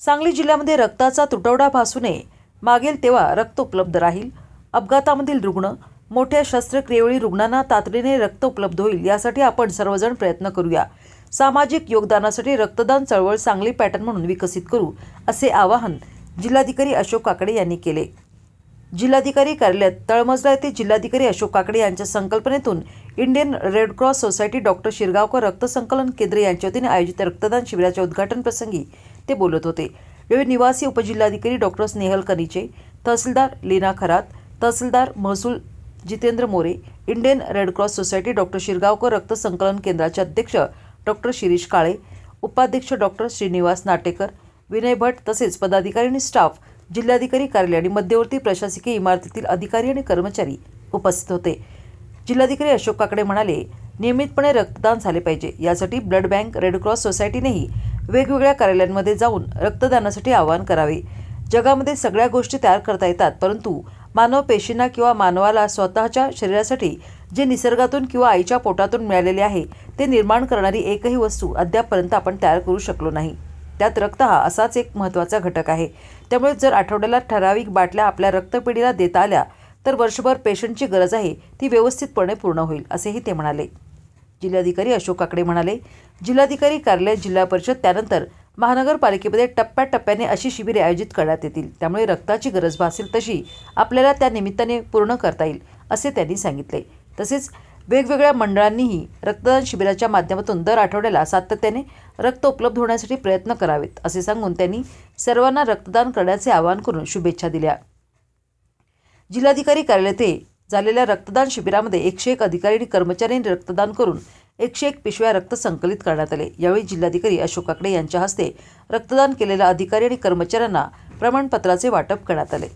सांगली जिल्ह्यामध्ये रक्ताचा तुटवडा भासू नये मागेल तेव्हा रक्त उपलब्ध राहील. अपघातामधील रुग्ण मोठ्या शस्त्रक्रियेवेळी रुग्णांना तातडीने रक्त उपलब्ध होईल यासाठी आपण सर्वजण प्रयत्न करूया. सामाजिक योगदानासाठी रक्तदान चळवळ सांगली पॅटर्न म्हणून विकसित करू असे आवाहन जिल्हाधिकारी अशोक काकडे यांनी केले. जिल्हाधिकारी कार्यालयात तळमजला येथे जिल्हाधिकारी अशोक काकडे यांच्या संकल्पनेतून Indian red cross society doctor Shirgaonkar रक्त संकलन केंद्र यांच्या वतीने आयोजित रक्तदान शिबिराच्या उद्घाटन प्रसंगी ते बोलत होते. यावेळी निवासी उपजिल्हाधिकारी डॉक्टर स्नेहल कनिचे तहसीलदार लीना खरात तहसीलदार महसूल Jitendra More Indian red cross society doctor Shirgaonkar रक्त संकलन केंद्राचे अध्यक्ष डॉक्टर शिरीष काळे उपाध्यक्ष डॉक्टर श्रीनिवास नाटेकर विनय भट तसेच पदाधिकारी आणि स्टाफ जिल्हाधिकारी कार्यालय आणि मध्यवर्ती प्रशासकीय इमारतीतील अधिकारी आणि कर्मचारी उपस्थित होते. जिल्हाधिकारी अशोक काकडे म्हणाले नियमितपणे रक्तदान झाले पाहिजे. यासाठी ब्लड बँक रेडक्रॉस सोसायटीनेही वेगवेगळ्या कार्यालयांमध्ये जाऊन रक्तदानासाठी आवाहन करावे. जगामध्ये सगळ्या गोष्टी तयार करता येतात परंतु मानव पेशींना किंवा मानवाला स्वतःच्या शरीरासाठी जे निसर्गातून किंवा आईच्या पोटातून मिळालेले आहे ते निर्माण करणारी एकही वस्तू अद्यापपर्यंत आपण तयार करू शकलो नाही. त्यात रक्त हा असाच एक महत्त्वाचा घटक आहे. त्यामुळे जर आठवड्याला ठराविक बाटल्या आपल्या रक्तपेढीला देता आल्या तर वर्षभर पेशंटची गरज आहे ती व्यवस्थितपणे पूर्ण होईल असेही ते म्हणाले. जिल्हाधिकारी अशोक काकडे म्हणाले जिल्हाधिकारी कार्यालय जिल्हा परिषद त्यानंतर महानगरपालिकेमध्ये टप्प्याटप्प्याने अशी शिबिरे आयोजित करण्यात येतील. त्यामुळे रक्ताची गरज भासेल तशी आपल्याला त्या निमित्ताने पूर्ण करता येईल असे त्यांनी सांगितले. तसेच वेगवेगळ्या मंडळांनीही रक्तदान शिबिराच्या माध्यमातून दर आठवड्याला सातत्याने रक्त उपलब्ध होण्यासाठी प्रयत्न करावेत असे सांगून त्यांनी सर्वांना रक्तदान करण्याचे आवाहन करून शुभेच्छा दिल्या. जिल्हाधिकारी कार्यालय ते झालेल्या रक्तदान शिबिरामध्ये एकशे एक अधिकारी आणि कर्मचाऱ्यांनी रक्तदान करून एकशे एक पिशव्या रक्त संकलित करण्यात आले. यावेळी जिल्हाधिकारी अशोक काकडे यांच्या हस्ते रक्तदान केलेल्या अधिकारी आणि कर्मचाऱ्यांना प्रमाणपत्राचे वाटप करण्यात आले.